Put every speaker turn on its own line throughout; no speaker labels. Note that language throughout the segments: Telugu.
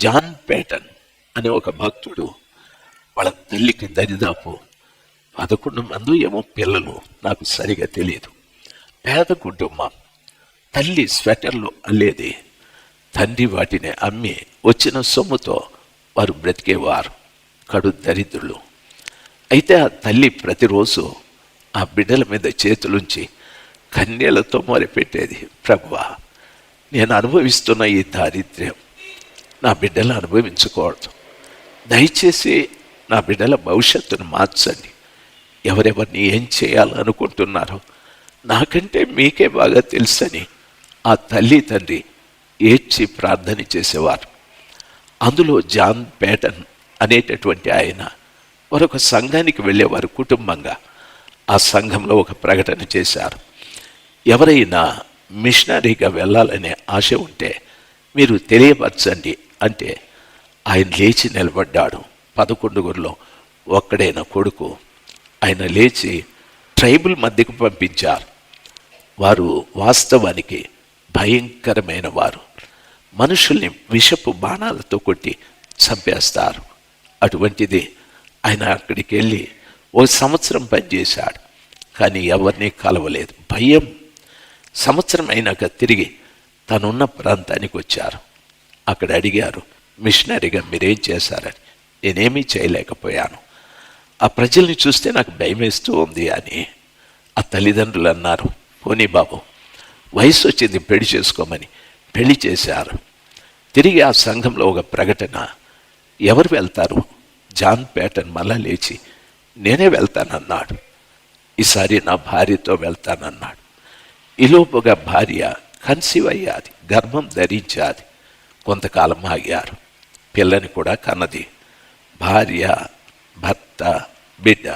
జాన్ పేటన్ అనే ఒక భక్తుడు వాళ్ళ తల్లికి దరిదాపు పదకొండు మంది ఏమో పిల్లలు నాకు సరిగా తెలియదు. పేద కుటుంబం తల్లి స్వెటర్లు అల్లేది. తండ్రి వాటిని అమ్మి వచ్చిన సొమ్ముతో వారు బ్రతికేవారు. కడు దరిద్రులు. అయితే ఆ తల్లి ప్రతిరోజు ఆ బిడ్డల మీద చేతులుంచి కన్యలతో మొరపెట్టేది. ప్రభువా నేను అనుభవిస్తున్న ఈ దారిద్ర్యం నా బిడ్డలు అనుభవించకూడదు దయచేసి నా బిడ్డల భవిష్యత్తును మార్చండి. ఎవరెవరిని ఏం చేయాలనుకుంటున్నారో నాకంటే మీకే బాగా తెలుసని ఆ తల్లి తండ్రి ఏడ్చి ప్రార్థన చేసేవారు. అందులో జాన్ పేటన్ అనేటటువంటి ఆయన మరొక సంఘానికి వెళ్ళేవారు కుటుంబంగా. ఆ సంఘంలో ఒక ప్రకటన చేశారు. ఎవరైనా మిషనరీగా వెళ్ళాలనే ఆశ ఉంటే మీరు తెలియపరచండి అంటే ఆయన లేచి నిలబడ్డాడు. పదకొండుగురిలో ఒక్కడైన కొడుకు ఆయన లేచి ట్రైబుల్ మధ్యకు పంపించారు. వారు వాస్తవానికి భయంకరమైన వారు. మనుషుల్ని విషపు బాణాలతో కొట్టి చంపేస్తారు. అటువంటిది ఆయన అక్కడికి వెళ్ళి ఓ సంవత్సరం పనిచేశాడు. కానీ ఎవరిని కలవలేదు. భయం. సంవత్సరం అయినాక తిరిగి తనున్న ప్రాంతానికి వచ్చారు. అక్కడ అడిగారు మిషనరీగా మీరేం చేశారని? నేనేమీ చేయలేకపోయాను. ఆ ప్రజల్ని చూస్తే నాకు భయం వేస్తూ ఉంది అని ఆ తల్లిదండ్రులు అన్నారు. పోనీ బాబు వయసు వచ్చింది పెళ్ళి చేసుకోమని పెళ్ళి చేశారు. తిరిగి ఆ సంఘంలో ఒక ప్రకటన. ఎవరు వెళ్తారు? జాన్ పేటన్ మళ్ళా లేచి నేనే వెళ్తానన్నాడు. ఈసారి నా భార్యతో వెళ్తానన్నాడు. ఈలోపుగా భార్య కన్సీవ్ అయ్యాది గర్భం ధరించాది. కొంతకాలం ఆగారు. పిల్లని కూడా కన్నది. భార్య భర్త బిడ్డ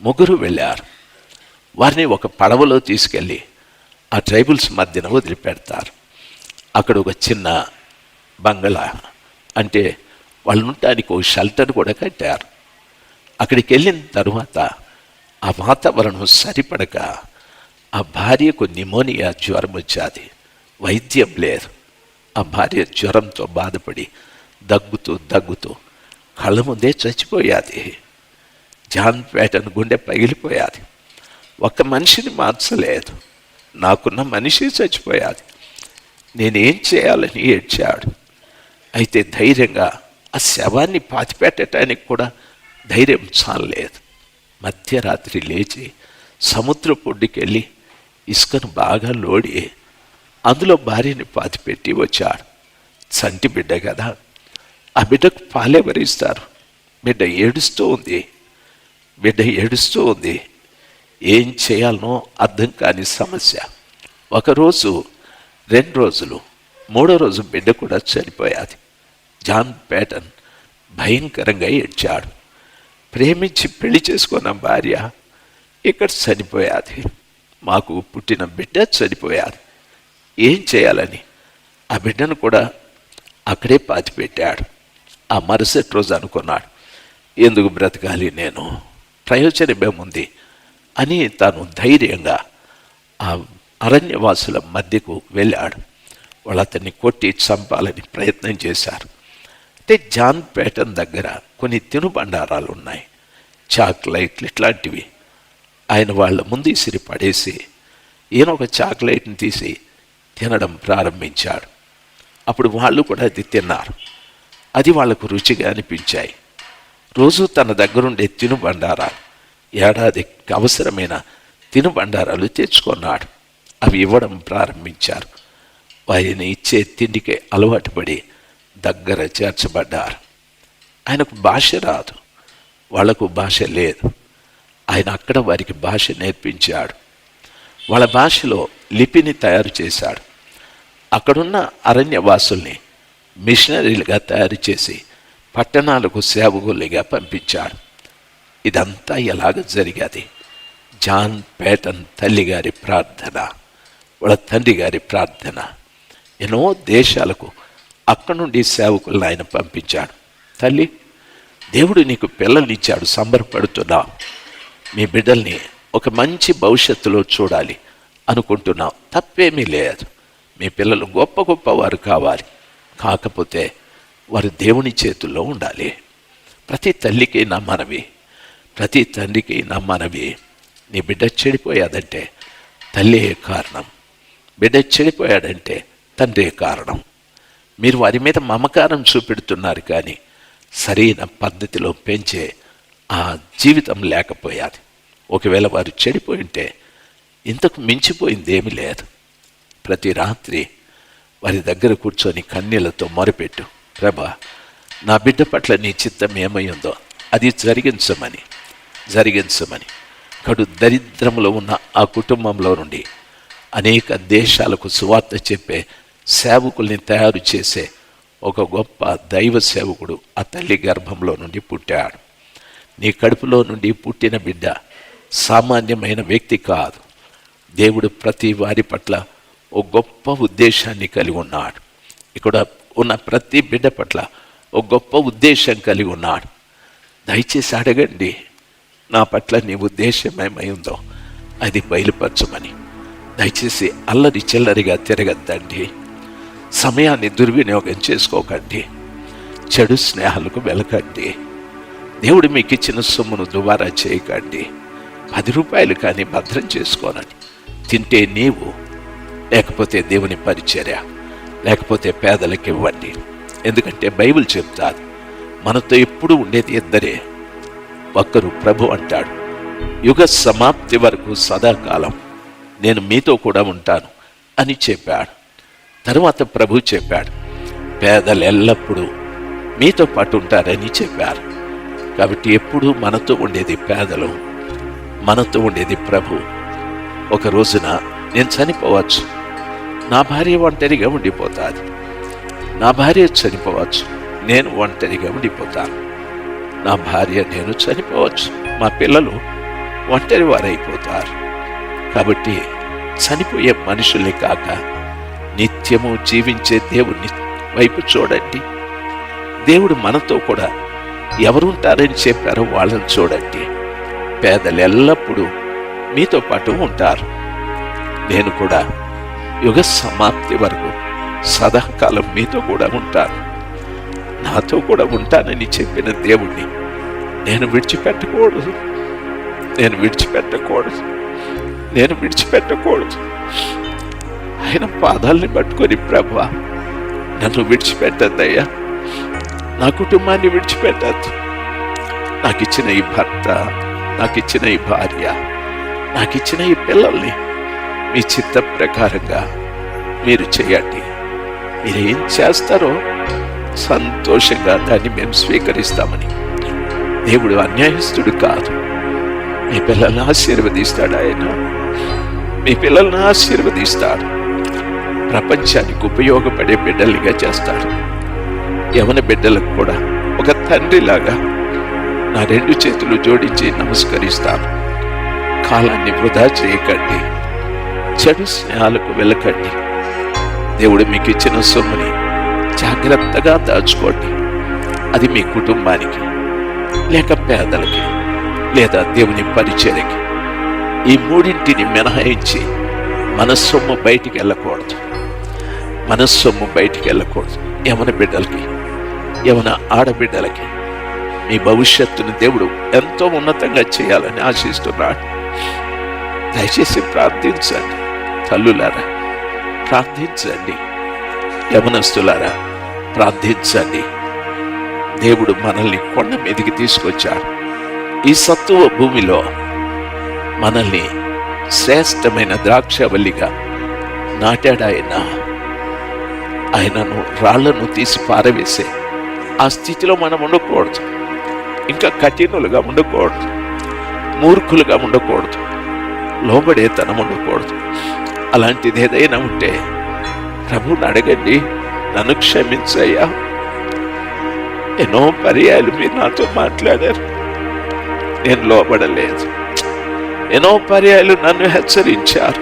ముగ్గురు వెళ్ళారు. వారిని ఒక పడవలో తీసుకెళ్ళి ఆ ట్రైబుల్స్ మధ్యన వదిలిపెడతారు. అక్కడ ఒక చిన్న బంగళా అంటే వాళ్ళు ఉండటానికి ఒక షెల్టర్ కూడా కట్టారు. అక్కడికి వెళ్ళిన తరువాత ఆ వాతావరణం సరిపడక ఆ భార్యకు నిమోనియా జ్వరం వచ్చాది. వైద్యం లేదు. ఆ భార్య జ్వరంతో బాధపడి దగ్గుతూ దగ్గుతూ కళ్ళ ముందే చచ్చిపోయాది. జాన్ పేటను గుండె పగిలిపోయాది. ఒక మనిషిని మార్చలేదు. నాకున్న మనిషి చచ్చిపోయాది. నేనేం చేయాలని ఏడ్చాడు. అయితే ధైర్యంగా ఆ శవాన్ని పాతిపెట్టడానికి కూడా ధైర్యం చాలలేదు. మధ్యరాత్రి లేచి సముద్ర పొడ్డుకెళ్ళి ఇసుకను బాగా లోడి. అందులో భార్యని పాతిపెట్టి వచ్చాడు. చంటి బిడ్డ కదా. ఆ బిడ్డకు పాలెవరిస్తారు బిడ్డ ఏడుస్తూ ఉంది. బిడ్డ ఏడుస్తూ ఉంది. ఏం చేయాలనో అర్థం కాని సమస్య. ఒకరోజు రెండు రోజులు మూడో రోజు బిడ్డ కూడా చనిపోయాది. జాన్ పేటన్ భయంకరంగా ఏడ్చాడు. ప్రేమించి పెళ్ళి చేసుకున్న భార్య ఇక్కడ చనిపోయాది. మాకు పుట్టిన బిడ్డ చనిపోయారు. ఏం చేయాలని? ఆ బిడ్డను కూడా అక్కడే పాతిపెట్టాడు. ఆ మరుసటి రోజు అనుకున్నాడు ఎందుకు బ్రతకాలి నేను? ప్రయోజనమేముంది? అని తాను ధైర్యంగా ఆ అరణ్యవాసుల మధ్యకు వెళ్ళాడు. వాళ్ళు అతన్ని కొట్టి చంపాలని ప్రయత్నం చేశారు. అయితే జాన్ పేటన్ దగ్గర కొన్ని తినుబండారాలు ఉన్నాయి చాక్లెట్లు ఇట్లాంటివి. ఆయన వాళ్ళ ముందు ఇసిరి పడేసి ఈయన ఒక చాక్లెట్ని తీసి తినడం ప్రారంభించాడు. అప్పుడు వాళ్ళు కూడా అది తిన్నారు. అది వాళ్ళకు రుచిగా అనిపించాయి. రోజు తన దగ్గరుండే తినుబండారాలు ఏడాదికి అవసరమైన తినుబండారాలు తెచ్చుకున్నాడు. అవి ఇవ్వడం ప్రారంభించారు. వారిని ఇచ్చే తిండికి అలవాటు పడి దగ్గర చేర్చబడ్డారు. ఆయనకు భాష రాదు. వాళ్ళకు భాష లేదు. ఆయన అక్కడ వారికి భాష నేర్పించాడు. వాళ్ళ భాషలో లిపిని తయారు చేశాడు. అక్కడున్న అరణ్యవాసుల్ని మిషనరీలుగా తయారు చేసి పట్టణాలకు సేవకులుగా పంపించాడు. ఇదంతా ఎలాగ జరిగేది? జాన్ పేటన్ తల్లి గారి ప్రార్థన వాళ్ళ తండ్రి గారి ప్రార్థన. ఎన్నో దేశాలకు అక్కడి నుండి సేవకులను ఆయన పంపించాడు. తల్లి దేవుడు నీకు పిల్లల్నిచ్చాడు సంబరపడుతున్నావు. మీ బిడ్డల్ని ఒక మంచి భవిష్యత్తులో చూడాలి అనుకుంటున్నాం. తప్పేమీ లేదు. మీ పిల్లలు గొప్ప గొప్ప వారు కావాలి. కాకపోతే వారు దేవుని చేతుల్లో ఉండాలి. ప్రతి తల్లికి నా మనవి ప్రతి తండ్రికి నా మనవి. నీ బిడ్డ చెడిపోయాదంటే తల్లే కారణం. బిడ్డ చెడిపోయాడంటే తండ్రే కారణం. మీరు వారి మీద మమకారం చూపెడుతున్నారు కానీ సరైన పద్ధతిలో పెంచే ఆ జీవితం లేకపోయాది. ఒకవేళ వారు చెడిపోయింటే ఇంతకు మించిపోయింది ఏమీ లేదు. ప్రతి రాత్రి వారి దగ్గర కూర్చొని కన్నీళ్ళతో మొరపెట్టు ప్రభా నా బిడ్డ పట్ల నీ చిత్తం ఏమయ్యిందో అది జరిగించమని జరిగించమని. కడు దరిద్రంలో ఉన్న ఆ కుటుంబంలో నుండి అనేక దేశాలకు సువార్త చెప్పే సేవకుల్ని తయారు చేసే ఒక గొప్ప దైవ సేవకుడు ఆ తల్లి గర్భంలో నుండి పుట్టాడు. నీ కడుపులో నుండి పుట్టిన బిడ్డ సామాన్యమైన వ్యక్తి కాదు. దేవుడు ప్రతి వారి పట్ల ఓ గొప్ప ఉద్దేశాన్ని కలిగి ఉన్నాడు. ఇక్కడ ఉన్న ప్రతి బిడ్డ పట్ల ఒక గొప్ప ఉద్దేశం కలిగి ఉన్నాడు. దయచేసి అడగండి నా పట్ల నీ ఉద్దేశం ఏమై ఉందో అది బయలుపరచమని. దయచేసి అల్లరి చిల్లరిగా తిరగద్దండి. సమయాన్ని దుర్వినియోగం చేసుకోకండి. చెడు స్నేహాలకు వెలకండి. దేవుడు మీకు ఇచ్చిన సొమ్మును దుబారా చేయకండి. పది రూపాయలు కానీ భద్రం చేసుకోనని. తింటే నీవు లేకపోతే దేవుని పరిచర్య లేకపోతే పేదలకు ఇవ్వండి. ఎందుకంటే బైబిల్ చెప్తాది మనతో ఎప్పుడు ఉండేది ఇద్దరే. ఒక్కరు ప్రభు అంటాడు యుగ సమాప్తి వరకు సదాకాలం నేను మీతో కూడా ఉంటాను అని చెప్పాడు. తరువాత ప్రభు చెప్పాడు పేదలు ఎల్లప్పుడూ మీతో పాటు ఉంటారని చెప్పారు. కాబట్టి ఎప్పుడూ మనతో ఉండేది పేదలు మనతో ఉండేది ప్రభు. ఒక రోజున నేను చనిపోవచ్చు. నా భార్య ఒంటరిగా ఉండిపోతాది. నా భార్య చనిపోవచ్చు. నేను ఒంటరిగా ఉండిపోతాను. నా భార్య నేను చనిపోవచ్చు. మా పిల్లలు ఒంటరి వారైపోతారు. కాబట్టి చనిపోయే మనుషులే కాక నిత్యము జీవించే దేవుని వైపు చూడండి. దేవుడు మనతో కూడా ఎవరుంటారని చెప్పారో వాళ్ళని చూడండి. పేదలు ఎల్లప్పుడూ మీతో పాటు ఉంటారు. నేను కూడా యుగ సమాప్తి వరకు సదాకాలం మీతో కూడా ఉంటాను. నాతో కూడా ఉంటానని చెప్పిన దేవుణ్ణి నేను విడిచిపెట్టకూడదు. నేను విడిచిపెట్టకూడదు. నేను విడిచిపెట్టకూడదు. ఆయన పాదాలని పట్టుకొని ప్రభు నన్ను విడిచిపెట్టద్దయ్యా. నా కుటుంబాన్ని విడిచిపెట్టద్దు. నాకు ఇచ్చిన ఈ భర్త నాకు ఇచ్చిన ఈ భార్య నాకు ఇచ్చిన ఈ పిల్లల్ని మీ చిత్త ప్రకారంగా మీరు చేయండి. మీరేం చేస్తారో సంతోషంగా దాన్ని మేము స్వీకరిస్తామని. దేవుడు అన్యాయస్తుడు కాదు. మీ పిల్లల్ని ఆశీర్వదిస్తాడు ఆయన. మీ పిల్లల్ని ఆశీర్వదిస్తాడు. ప్రపంచానికి ఉపయోగపడే బిడ్డలుగా చేస్తాడు. యవన బిడ్డలకు కూడా ఒక తండ్రిలాగా నా రెండు చేతులు జోడించి నమస్కరిస్తాను. కాలాన్ని వృధా చేయకండి. చెడు స్నేహాలకు వెళ్ళకండి. దేవుడు మీకు ఇచ్చిన సొమ్ముని జాగ్రత్తగా దాచుకోండి. అది మీ కుటుంబానికి లేక పేదలకి లేదా దేవుని పరిచయకి ఈ మూడింటిని మినహాయించి మన సొమ్ము బయటికి వెళ్ళకూడదు. మన సొమ్ము బయటికి వెళ్ళకూడదు. యమన బిడ్డలకి యవన ఆడబిడ్డలకి. మీ భవిష్యత్తును దేవుడు ఎంతో ఉన్నతంగా చేయాలని ఆశిస్తున్నాడు. దయచేసి ప్రార్థించండి. తల్లులారా ప్రార్థించండి. యమనస్తులారా ప్రార్థించండి. దేవుడు మనల్ని కొండ మీదకి తీసుకొచ్చాడు. ఈ సత్తువ భూమిలో మనల్ని శ్రేష్టమైన ద్రాక్షవల్లిగా నాటాడు ఆయన. ఆయనను రాళ్ళను తీసి పారవేసే ఆ స్థితిలో మనం ఉండకూడదు. ఇంకా కఠినులుగా ఉండకూడదు. మూర్ఖులుగా ఉండకూడదు. లోబడేతనం ఉండకూడదు. అలాంటిది ఏదైనా ఉంటే ప్రభుని అడగండి. నన్ను క్షమించయ్యా. ఎన్నో పర్యాలు మీరు నాతో మాట్లాడారు. నేను లోబడలేదు. ఎన్నో పర్యాలు నన్ను హెచ్చరించారు.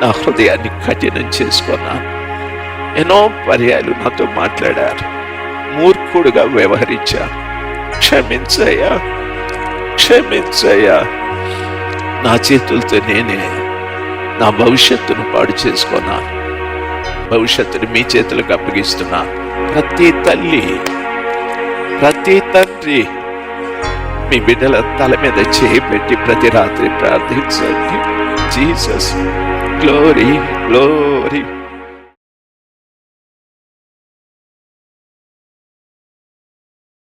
నా హృదయాన్ని కఠినం చేసుకున్నాను. ఎన్నో పర్యాలు నాతో మాట్లాడారు. మూర్ఖుడుగా వ్యవహరించా. క్షమించయ్యా. క్షమించయ్యా. నా చేతులతో నేనే నా భవిష్యత్తును పాడు చేసుకున్నాను భవిష్యత్తుని మీ చేతులకు అప్పగిస్తున్నాను ప్రతి తల్లి ప్రతి తండ్రి మీ బిడ్డల తల మీద చేపెట్టి ప్రతి రాత్రి ప్రార్థించండి. Jesus glory glory.